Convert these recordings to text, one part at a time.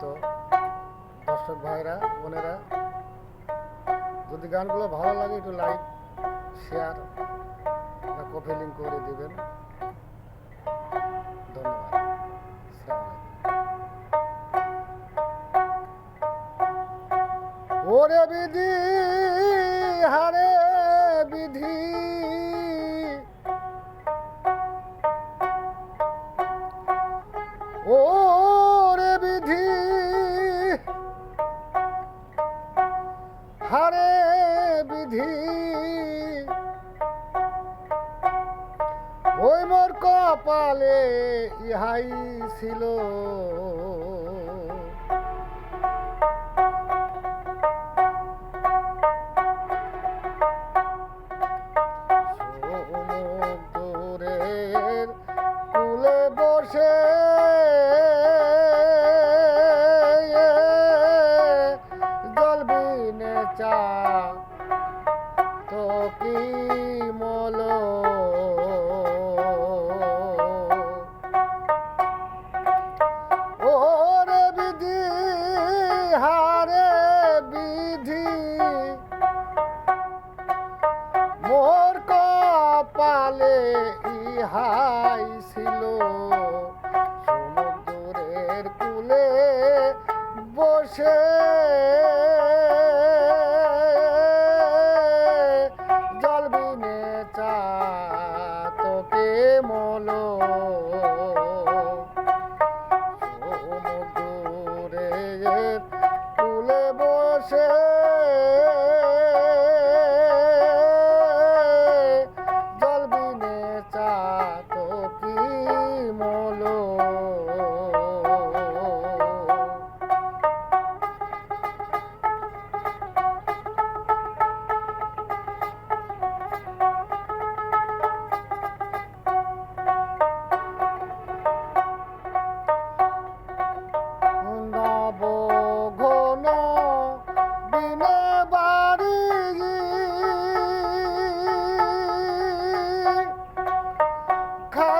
সম্মানিত দর্শক ভাইরা, বোনেরা। যদি গানগুলো ভালো লাগে, একটু লাইক শেয়ার বা কপি লিঙ্ক করে দেবেন। ধন্যবাদ। ওরে বিধি! ওই মোর কপালে ইহাই ছিল। চা তো কি বসে চা তোকে মলো। সমুদ্রের কুলে বসে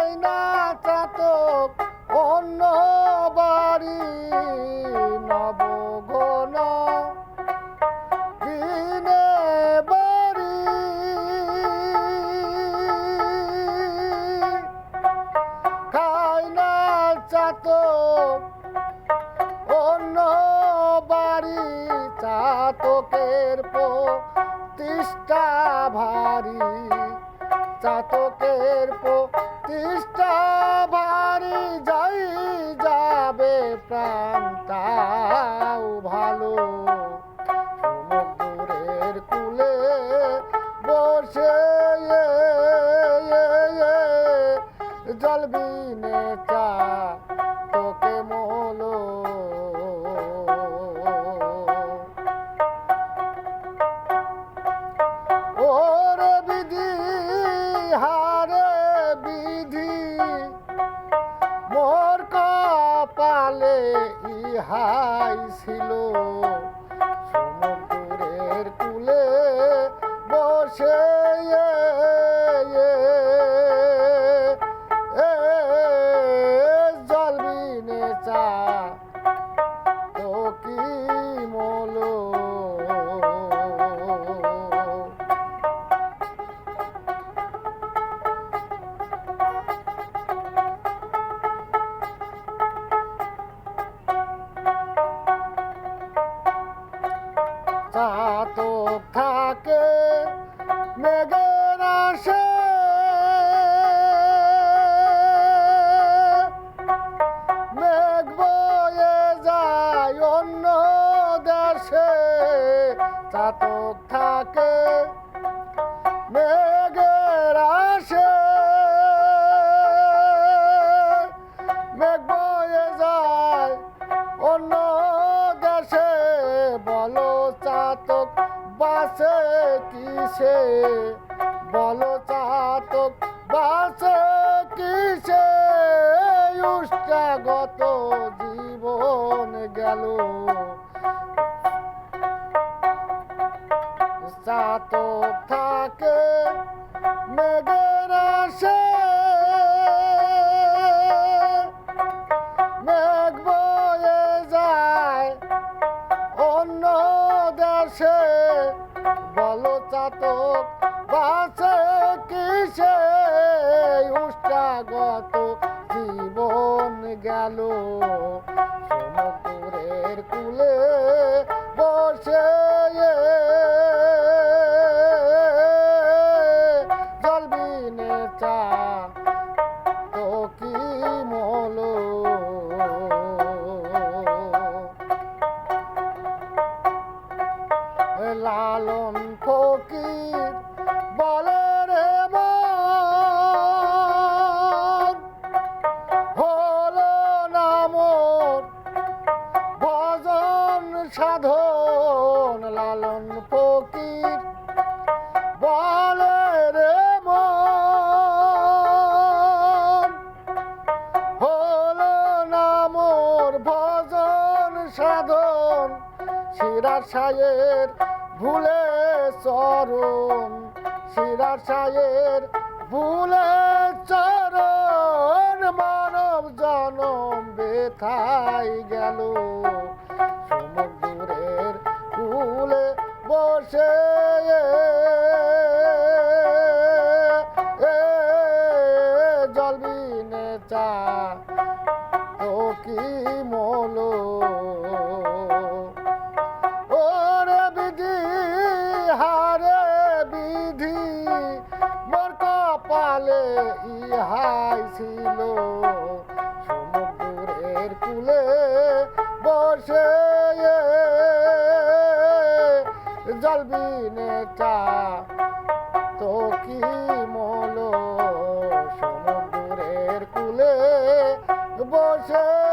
খাই না চাতক, অন্য বাড়ি নব ঘন বিনে বাড়ি খাই না চাতক, অন্য বাড়ি চাতকের প্রতিষ্ঠা ভারী, চাতকের প্রতিষ্ঠা ভারি যাই যাবে প্রাণটাও ভালো। সমুদ্রের কুলে বসে ইহাই চাতক থাকে, মেঘের আসে মেঘ বয়ে যায় অন্য দেশে, বলো চাতক বাসে কিসে? বলো চাতক বাসে কিসে? উষ্টাগত জীবন গেল। চাতো থাকে, মেঘের আসে মেঘ বয়ে যায় অন্য দেশে। বলো চাতক বাঁচে কিসে? উষ্টাগত জীবন গেল সমুদ্রের কুলে লালন ফকির, বলে রে হলো না ভজন সাধন লালন ফকির, বলে রে হলো না ভজন সাধন, শিরার সায়ের ভুলে চরণ, শিরার সায়ের ভুলে চরণ, মানব জনম বেথাই গেল। সমুদ্রের কুলে বসে জল বিনে চা তো কি মলো মলো সমুদ্রের কুলে বসে